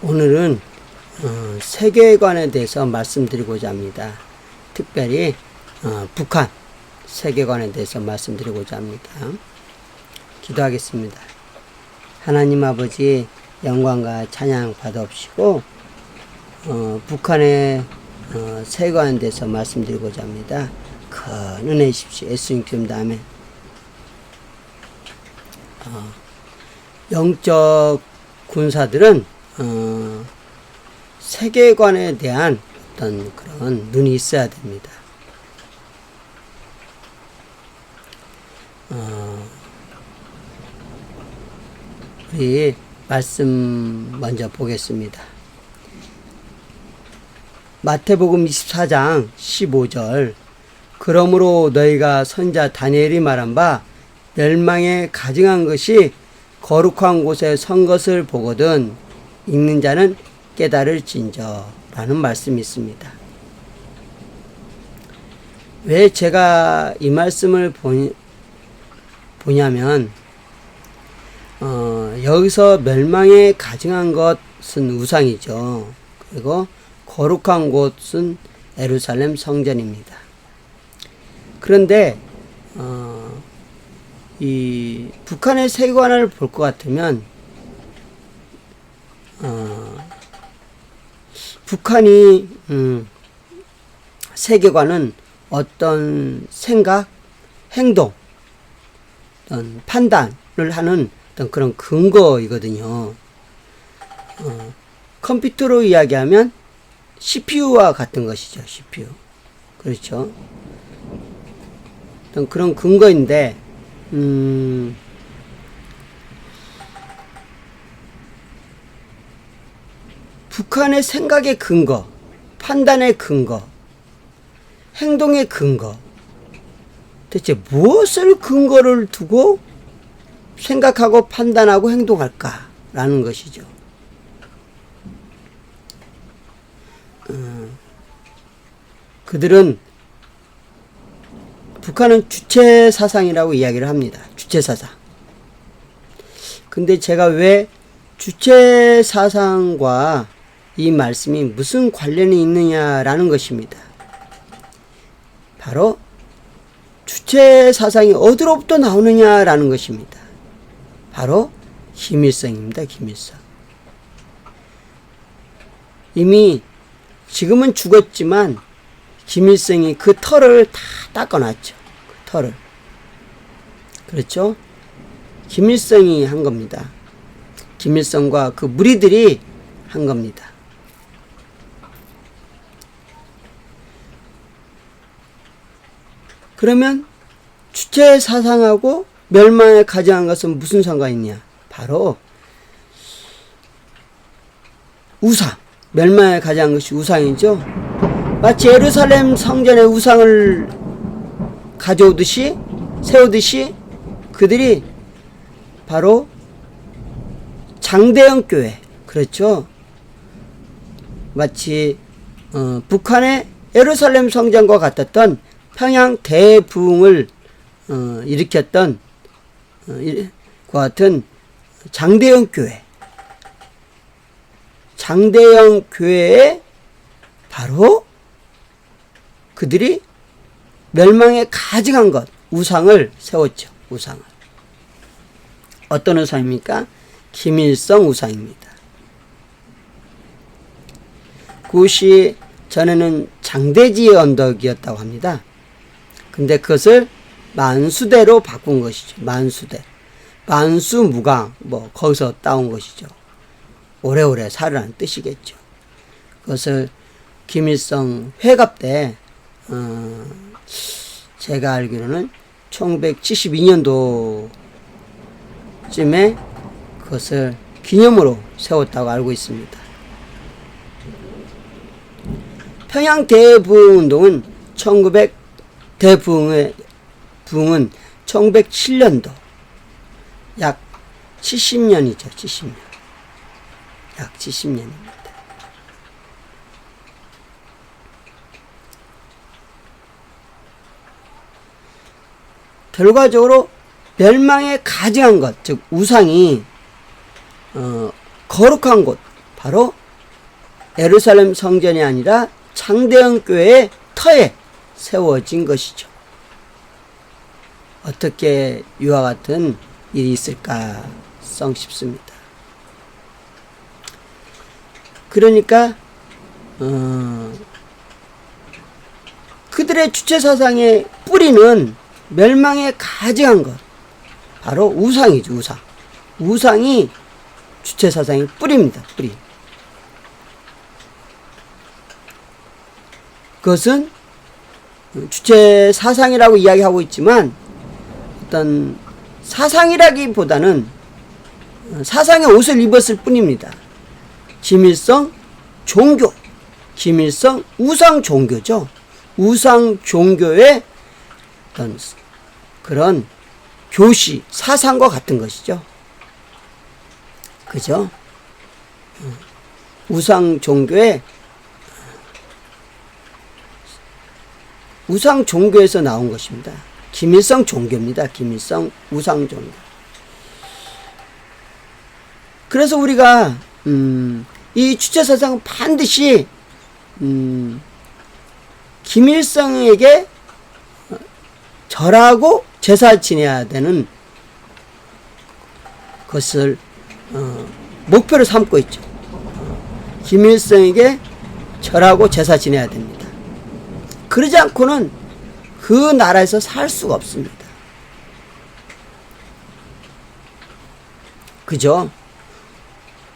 오늘은 어, 세계관에 대해서 말씀드리고자 합니다. 특별히 어, 북한 세계관에 대해서 말씀드리고자 합니다. 기도하겠습니다. 하나님 아버지 영광과 찬양 받아옵시고 어, 북한의 어, 세계관에 대해서 말씀드리고자 합니다. 큰 은혜 주십시오. 예수님 기름 아멘. 어, 영적 군사들은 어, 세계관에 대한 어떤 그런 눈이 있어야 됩니다. 어, 우리 말씀 먼저 보겠습니다. 마태복음 24장 15절 그러므로 너희가 선자 다니엘이 말한 바 멸망에 가증한 것이 거룩한 곳에 선 것을 보거든 읽는 자는 깨달을진저 라는 말씀이 있습니다. 왜 제가 이 말씀을 보, 보냐면 어, 여기서 멸망에 가증한 것은 우상이죠. 그리고 거룩한 곳은 에루살렘 성전입니다. 그런데 어, 이 북한의 세계관을 볼 것 같으면 어, 북한이 음, 세계관은 어떤 생각, 행동, 어떤 판단을 하는 어떤 그런 근거이거든요. 어, 컴퓨터로 이야기하면 CPU와 같은 것이죠. CPU. 그렇죠. 어떤 그런 근거인데, 음, 북한의 생각의 근거, 판단의 근거, 행동의 근거, 대체 무엇을 근거를 두고 생각하고 판단하고 행동할까라는 것이죠. 음, 그들은 북한은 주체 사상이라고 이야기를 합니다. 주체 사상. 근데 제가 왜 주체 사상과 이 말씀이 무슨 관련이 있느냐라는 것입니다. 바로 주체 사상이 어디로부터 나오느냐라는 것입니다. 바로 김일성입니다. 김일성. 이미 지금은 죽었지만 김일성이 그 털을 다 닦아놨죠. 그 털을. 그렇죠? 김일성이 한 겁니다. 김일성과 그 무리들이 한 겁니다. 그러면 주체 사상하고 멸망에 가져간 것은 무슨 상관이 있냐? 바로 우상. 멸망에 가져간 것이 우상이죠. 마치 예루살렘 성전의 우상을 가져오듯이 세우듯이 그들이 바로 장대형 교회 그렇죠. 마치 어, 북한의 예루살렘 성전과 같았던 평양 대부흥을 어, 일으켰던 어, 일- 과 같은 장대형 교회 장대형 교회에 바로 그들이 멸망에 가증한 것 우상을 세웠죠 우상을 어떤 우상입니까? 김일성 우상입니다. 그것이 전에는 장대지의 언덕이었다고 합니다. 근데 그것을 만수대로 바꾼 것이죠. 만수대. 만수무강, 뭐, 거기서 따온 것이죠. 오래오래 살으라는 뜻이겠죠. 그것을 김일성 회갑 때, 어, 제가 알기로는 1972년도 쯤에 그것을 기념으로 세웠다고 알고 있습니다. 평양 대부흥 운동은 1900 대부흥의 부흥은 1907년도 약 70년이죠. 70년. 약 70년입니다. 결과적으로 멸망에 가증한 것, 즉 우상이 어, 거룩한 곳, 바로 예루살렘 성전이 아니라 창대형 교회의 터에 세워진 것이죠. 어떻게 이와 같은 일이 있을까 성 싶습니다. 그러니까 어, 그들의 주체 사상의 뿌리는 멸망에 가증한 것 바로 우상이죠 우상 우상이 주체 사상의 뿌리입니다 뿌리 그것은 주체 사상이라고 이야기하고 있지만 어떤 사상이라기보다는 사상의 옷을 입었을 뿐입니다. 기밀성 종교, 기밀성 우상 종교죠. 우상 종교의 어떤 그런 교시, 사상과 같은 것이죠. 그죠? 우상 종교의 우상 종교에서 나온 것입니다. 기밀성 종교입니다. 기밀성 우상 종교. 그래서 우리가 음, 이 주체 사상은 반드시 음, 김일성에게 절하고 제사 지내야 되는 것을 어, 목표로 삼고 있죠. 어, 김일성에게 절하고 제사 지내야 됩니다. 그러지 않고는 그 나라에서 살 수가 없습니다. 그죠?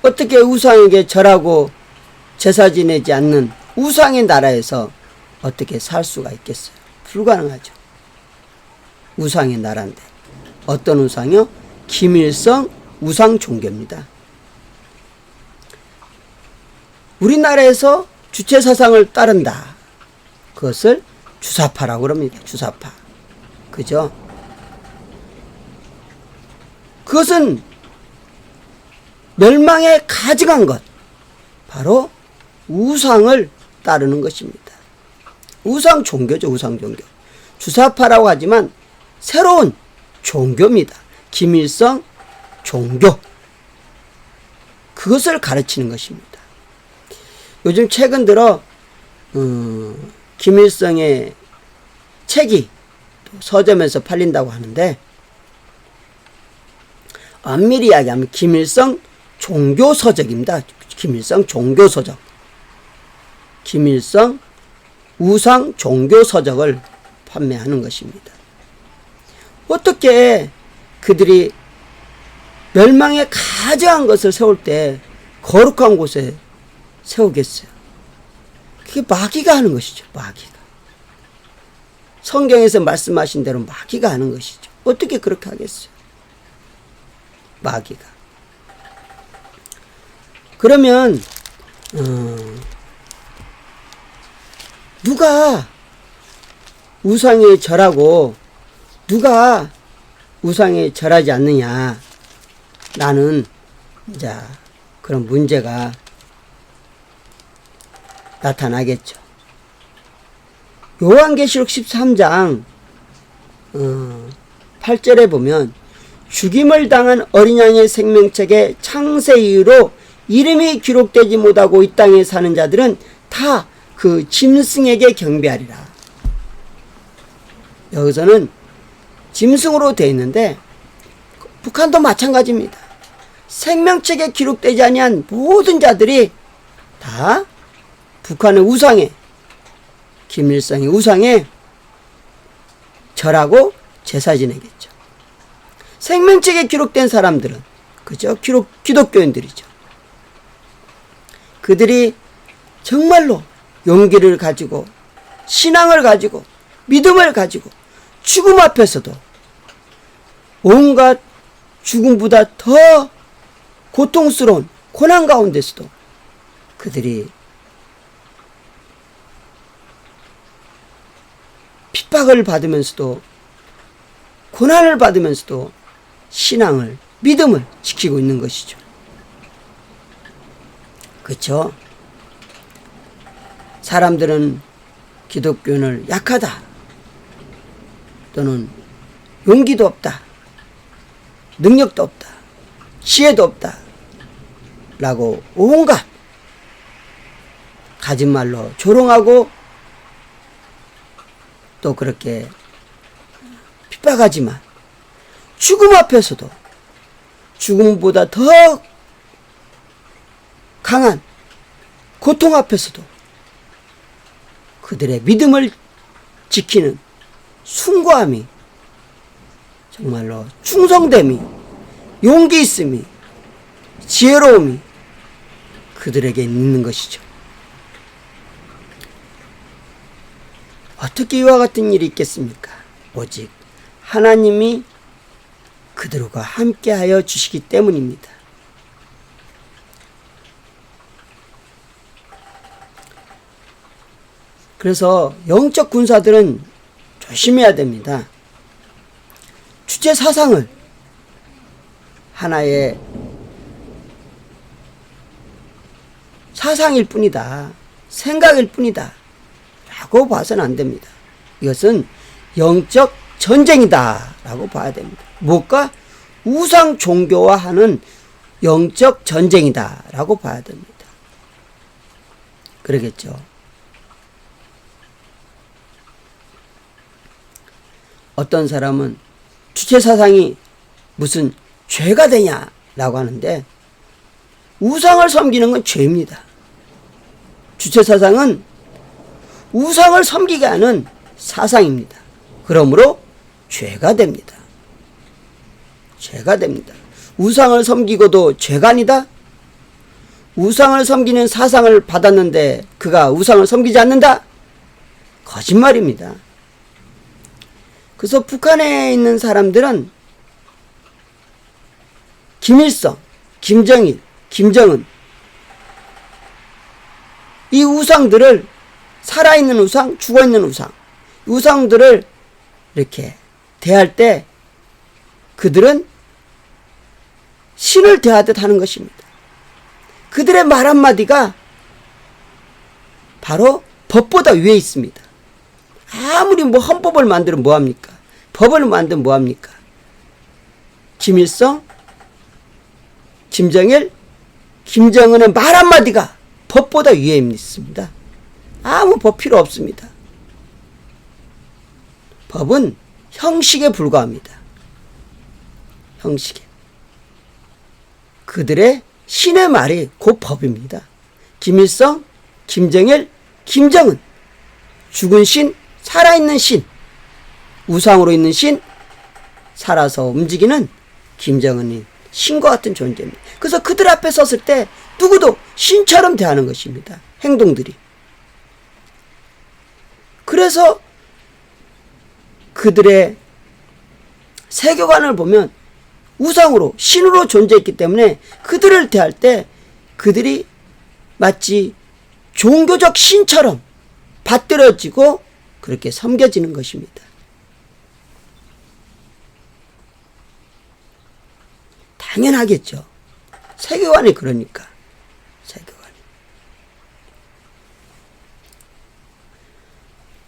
어떻게 우상에게 절하고 제사 지내지 않는 우상의 나라에서 어떻게 살 수가 있겠어요? 불가능하죠. 우상의 나라인데. 어떤 우상이요? 김일성 우상 종교입니다. 우리나라에서 주체 사상을 따른다. 그것을 주사파라고 그럽니다. 주사파. 그죠? 그것은 멸망에 가증한 것. 바로 우상을 따르는 것입니다. 우상 종교죠, 우상 종교. 주사파라고 하지만 새로운 종교입니다. 김일성 종교. 그것을 가르치는 것입니다. 요즘 최근 들어, 어, 김일성의 책이 서점에서 팔린다고 하는데, 엄밀히 이야기하면 김일성 종교 서적입니다. 김일성 종교 서적. 김일성 우상 종교 서적을 판매하는 것입니다. 어떻게 그들이 멸망에 가증한 것을 세울 때 거룩한 곳에 세우겠어요? 그게 마귀가 하는 것이죠. 마귀가. 성경에서 말씀하신 대로 마귀가 하는 것이죠. 어떻게 그렇게 하겠어요? 마귀가. 그러면 어, 누가 우상에 절하고 누가 우상에 절하지 않느냐 라는 자 그런 문제가 나타나겠죠. 요한계시록 13장 어, 8절에 보면 죽임을 당한 어린 양의 생명책에 창세 이후로 이름이 기록되지 못하고 이 땅에 사는 자들은 다 그 짐승에게 경배하리라. 여기서는 짐승으로 되어 있는데 북한도 마찬가지입니다. 생명책에 기록되지 아니한 모든 자들이 다 북한의 우상에 김일성의 우상에 절하고 제사 지내겠죠. 생명책에 기록된 사람들은 그죠? 기록 기독교인들이죠. 그들이 정말로 용기를 가지고 신앙을 가지고 믿음을 가지고 죽음 앞에서도 온갖 죽음보다 더 고통스러운 고난 가운데서도 그들이 핍박을 받으면서도 고난을 받으면서도 신앙을 믿음을 지키고 있는 것이죠. 그렇죠? 사람들은 기독교는 약하다. 또는 용기도 없다. 능력도 없다. 지혜도 없다. 라고 온갖 가진 말로 조롱하고 또 그렇게 핍박하지만 죽음 앞에서도 죽음보다 더 강한 고통 앞에서도 그들의 믿음을 지키는 숭고함이 정말로 충성됨이 용기 있음이 지혜로움이 그들에게 있는 것이죠. 어떻게 이와 같은 일이 있겠습니까? 오직 하나님이 그들과 함께하여 주시기 때문입니다. 그래서 영적 군사들은 조심해야 됩니다. 주제 사상을 하나의 사상일 뿐이다. 생각일 뿐이다. 라고 봐서는 안 됩니다. 이것은 영적 전쟁이다. 라고 봐야 됩니다. 무엇과 우상 종교와 하는 영적 전쟁이다. 라고 봐야 됩니다. 그러겠죠. 어떤 사람은 주체 사상이 무슨 죄가 되냐라고 하는데 우상을 섬기는 건 죄입니다. 주체 사상은 우상을 섬기게 하는 사상입니다. 그러므로 죄가 됩니다. 죄가 됩니다. 우상을 섬기고도 아니다? 우상을 섬기는 사상을 받았는데 그가 우상을 섬기지 않는다? 거짓말입니다. 그래서 북한에 있는 사람들은 김일성, 김정일, 김정은 이 우상들을 살아있는 우상, 죽어있는 우상, 우상들을 이렇게 대할 때 그들은 신을 대하듯 하는 것입니다. 그들의 말 한마디가 바로 법보다 위에 있습니다. 아무리 뭐 헌법을 만들면 뭐합니까? 법을 만들면 뭐합니까? 김일성, 김정일, 김정은의 말 한마디가 법보다 위에 있습니다. 아무 법 필요 없습니다. 법은 형식에 불과합니다. 형식에. 그들의 신의 말이 곧 법입니다. 김일성, 김정일, 김정은, 죽은 신, 살아있는 신, 우상으로 있는 신, 살아서 움직이는 김정은이 신과 같은 존재입니다. 그래서 그들 앞에 섰을 때 누구도 신처럼 대하는 것입니다. 행동들이. 그래서 그들의 세계관을 보면 우상으로 신으로 존재했기 때문에 그들을 대할 때 그들이 마치 종교적 신처럼 받들어지고 그렇게 섬겨지는 것입니다. 당연하겠죠. 세계관이 그러니까. 세계관이.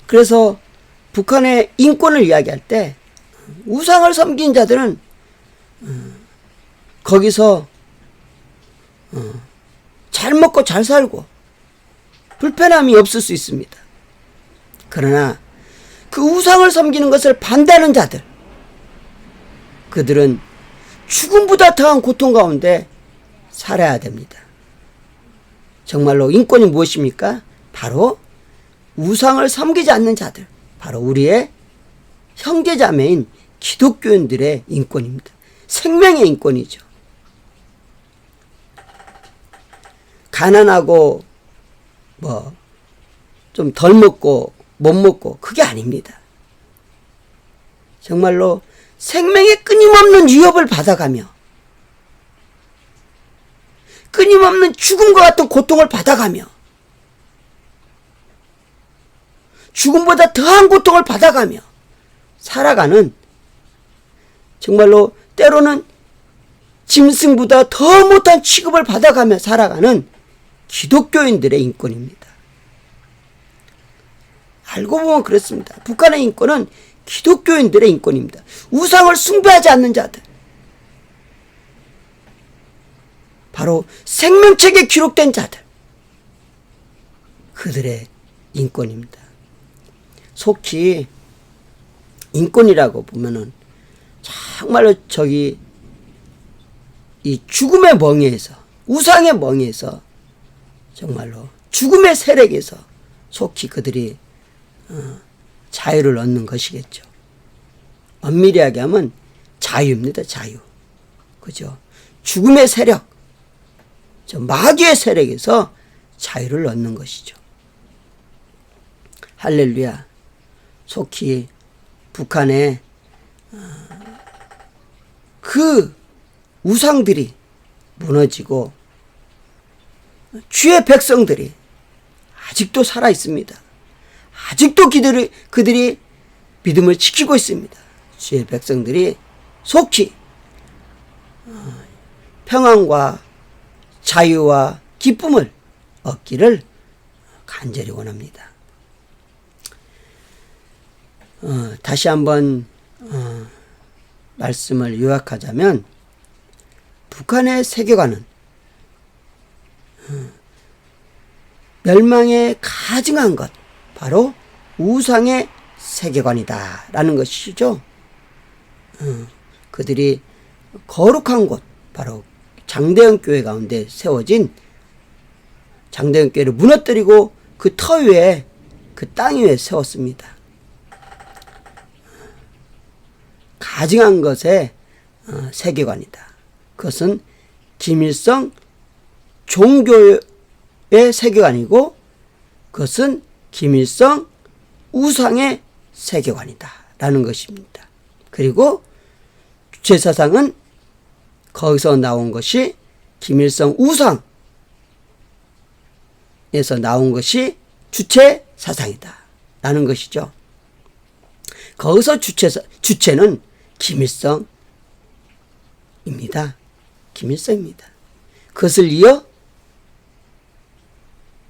그래서 북한의 인권을 이야기할 때 우상을 섬긴 자들은 어, 거기서 어, 잘 먹고 잘 살고 불편함이 없을 수 있습니다. 그러나 그 우상을 섬기는 것을 반대하는 자들, 그들은 죽음보다 더한 고통 가운데 살아야 됩니다. 정말로 인권이 무엇입니까? 바로 우상을 섬기지 않는 자들, 바로 우리의 형제자매인 기독교인들의 인권입니다. 생명의 인권이죠. 가난하고 뭐 좀 덜 먹고 못 먹고 그게 아닙니다. 정말로 생명의 끊임없는 위협을 받아가며 끊임없는 죽음과 같은 고통을 받아가며 죽음보다 더한 고통을 받아가며 살아가는 정말로 때로는 짐승보다 더 못한 취급을 받아가며 살아가는 기독교인들의 인권입니다. 알고 보면 그렇습니다. 북한의 인권은 기독교인들의 인권입니다. 우상을 숭배하지 않는 자들. 바로 생명책에 기록된 자들. 그들의 인권입니다. 속히 인권이라고 보면은 정말로 저기 이 죽음의 멍에에서 우상의 멍에에서 정말로 죽음의 세력에서 속히 그들이 어, 자유를 얻는 것이겠죠. 엄밀히 하면 자유입니다. 자유. 그죠? 죽음의 세력, 저 마귀의 세력에서 자유를 얻는 것이죠. 할렐루야. 속히 북한의 어, 그 우상들이 무너지고 주의 백성들이 아직도 살아 있습니다. 아직도 그들이, 그들이 믿음을 지키고 있습니다. 주의 백성들이 속히 어, 평안과 자유와 기쁨을 얻기를 간절히 원합니다. 어, 다시 한번 어, 말씀을 요약하자면 북한의 세계관은 어, 멸망에 가증한 것 바로 우상의 세계관이다라는 것이죠. 어, 그들이 거룩한 곳 바로 장대현 교회 가운데 세워진 장대현 교회를 무너뜨리고 그 터 위에 그 땅 위에 세웠습니다. 가증한 것의 어, 세계관이다. 그것은 김일성 종교의 세계관이고 그것은 김일성 우상의 세계관이다. 라는 것입니다. 그리고 주체사상은 거기서 나온 것이 김일성 우상에서 나온 것이 주체 사상이다. 라는 것이죠. 거기서 주체, 주체는 김일성입니다. 김일성입니다. 그것을 이어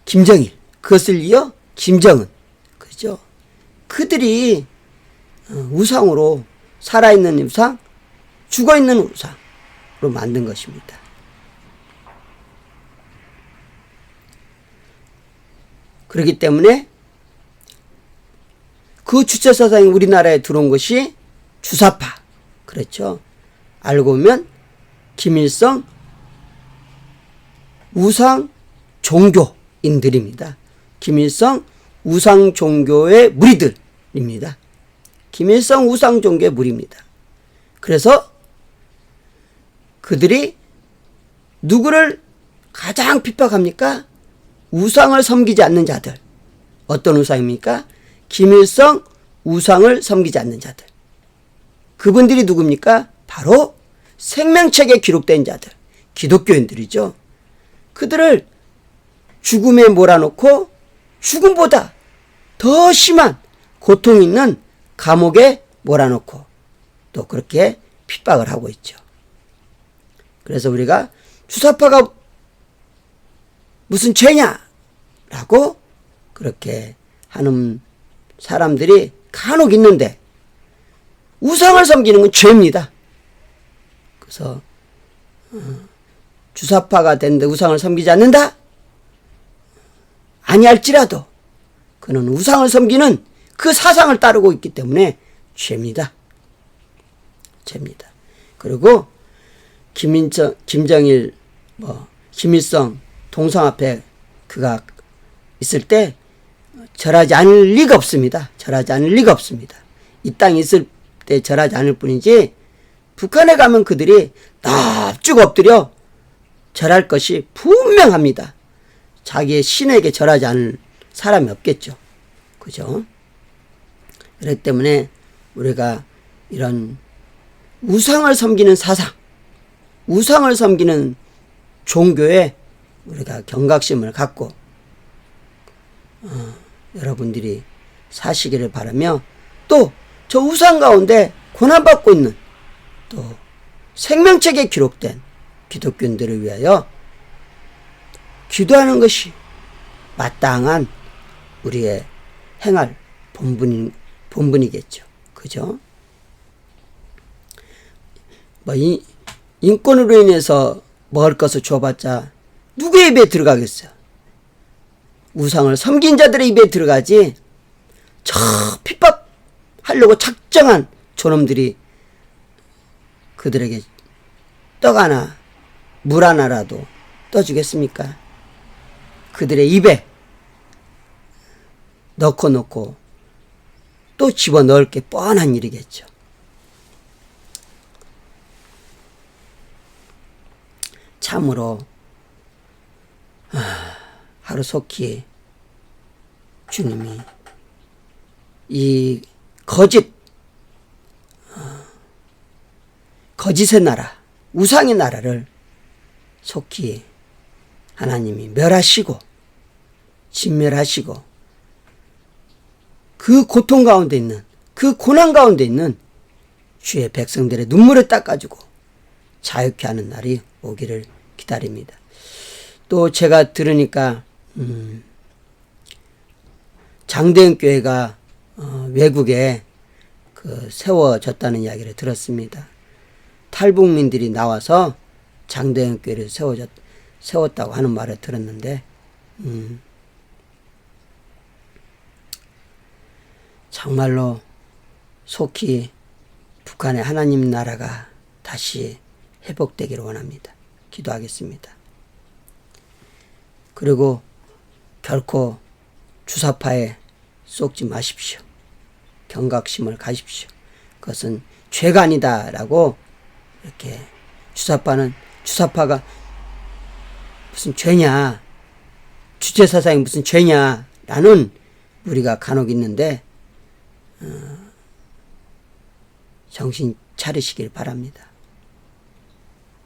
김정일, 그것을 이어 김정은, 그죠? 그들이 어, 우상으로 살아있는 우상, 죽어있는 우상으로 만든 것입니다. 그렇기 때문에 그 주체 사상이 우리나라에 들어온 것이 주사파. 그렇죠. 알고 보면 김일성 우상 종교인들입니다. 김일성 우상 종교의 무리들입니다. 김일성 우상 종교의 무리입니다. 그래서 그들이 누구를 가장 핍박합니까? 우상을 섬기지 않는 자들. 어떤 우상입니까? 김일성 우상을 섬기지 않는 자들. 그분들이 누굽니까? 바로 생명책에 기록된 자들. 기독교인들이죠. 그들을 죽음에 몰아놓고 죽음보다 더 심한 고통 있는 감옥에 몰아놓고 또 그렇게 핍박을 하고 있죠. 그래서 우리가 주사파가 무슨 죄냐? 라고 그렇게 하는 사람들이 간혹 있는데 우상을 섬기는 건 죄입니다. 그래서 어, 주사파가 된데 우상을 섬기지 않는다? 아니할지라도 그는 우상을 섬기는 그 사상을 따르고 있기 때문에 죄입니다. 죄입니다. 그리고 김인정, 김정일, 뭐 김일성 동상 앞에 그가 있을 때 절하지 않을 리가 없습니다. 절하지 않을 리가 없습니다. 이 땅에 있을 때 절하지 않을 뿐이지 북한에 가면 그들이 납죽 엎드려 절할 것이 분명합니다. 자기의 신에게 절하지 않을 사람이 없겠죠. 그죠? 그렇기 때문에 우리가 이런 우상을 섬기는 사상, 우상을 섬기는 종교에 우리가 경각심을 갖고 어, 여러분들이 사시기를 바라며 또 저 우상 가운데 고난받고 있는 또 생명책에 기록된 기독교인들을 위하여 기도하는 것이 마땅한 우리의 행할 본분인, 본분이겠죠. 그죠? 뭐, 이, 인권으로 인해서 먹을 것을 줘봤자 누구의 입에 들어가겠어요? 우상을 섬긴 자들의 입에 들어가지 저 핍박 하려고 작정한 저놈들이 그들에게 떡 하나 물 하나라도 떠주겠습니까? 그들의 입에 넣고 넣고 또 집어 넣을 게 뻔한 일이겠죠. 참으로 아, 하루속히 주님이 이 거짓 어, 거짓의 나라 우상의 나라를 속히 하나님이 멸하시고 진멸하시고 그 고통 가운데 있는 그 고난 가운데 있는 주의 백성들의 눈물을 닦아주고 자유케 하는 날이 오기를 기다립니다. 또 제가 들으니까 음, 장대현 교회가 어, 외국에 그 세워졌다는 이야기를 들었습니다. 탈북민들이 나와서 장대현 교회를 세워졌 세웠다고 하는 말을 들었는데 음, 정말로 속히 북한의 하나님 나라가 다시 회복되기를 원합니다. 기도하겠습니다. 그리고 결코 주사파에 쏙지 마십시오. 경각심을 가십시오. 그것은 죄가 아니다라고 이렇게 주사파는 주사파가 무슨 죄냐 주체 사상이 무슨 죄냐라는 우리가 간혹 있는데 어, 정신 차리시길 바랍니다.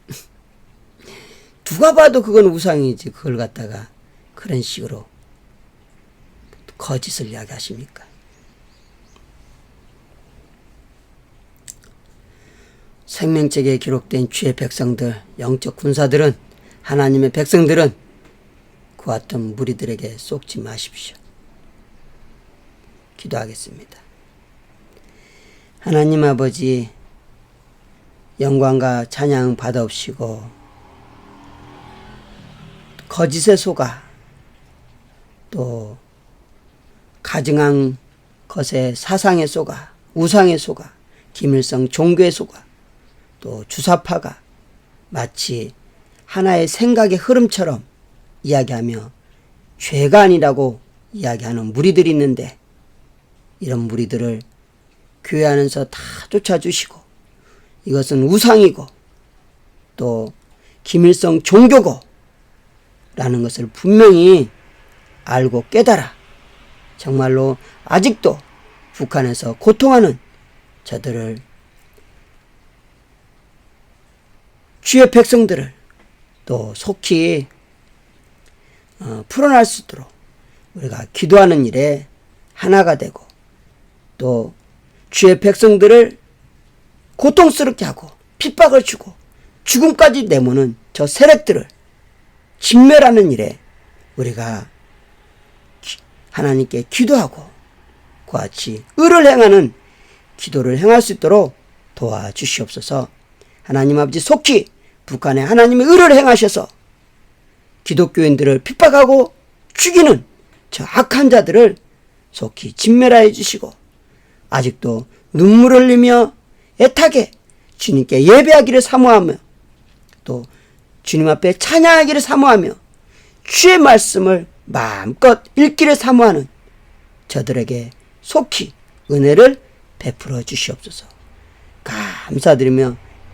누가 봐도 그건 우상이지 그걸 갖다가 그런 식으로 거짓을 이야기하십니까? 생명책에 기록된 주의 백성들, 영적 군사들은 하나님의 백성들은 그 어떤 무리들에게 쏙지 마십시오. 기도하겠습니다. 하나님 아버지 영광과 찬양 받아옵시고 거짓에 속아 또 가증한 것에 사상에 속아 우상에 속아 기밀성 종교에 속아 또 주사파가 마치 하나의 생각의 흐름처럼 이야기하며 죄가 아니라고 이야기하는 무리들이 있는데 이런 무리들을 교회 안에서 다 쫓아주시고 이것은 우상이고 또 기밀성 종교고 라는 것을 분명히 알고 깨달아 정말로 아직도 북한에서 고통하는 저들을 주의 백성들을 또 속히 어, 풀어날 수 있도록 우리가 기도하는 일에 하나가 되고 또 주의 백성들을 고통스럽게 하고 핍박을 주고 죽음까지 내모는 저 세력들을 진멸하는 일에 우리가 하나님께 기도하고 그와 같이 의를 행하는 기도를 행할 수 있도록 도와주시옵소서. 하나님 아버지 속히 북한에 하나님의 의를 행하셔서 기독교인들을 핍박하고 죽이는 저 악한 자들을 속히 진멸하여 주시고 아직도 눈물을 흘리며 애타게 주님께 예배하기를 사모하며 또 주님 앞에 찬양하기를 사모하며 주의 말씀을 마음껏 읽기를 사모하는 저들에게 속히 은혜를 베풀어 주시옵소서. 감사드리며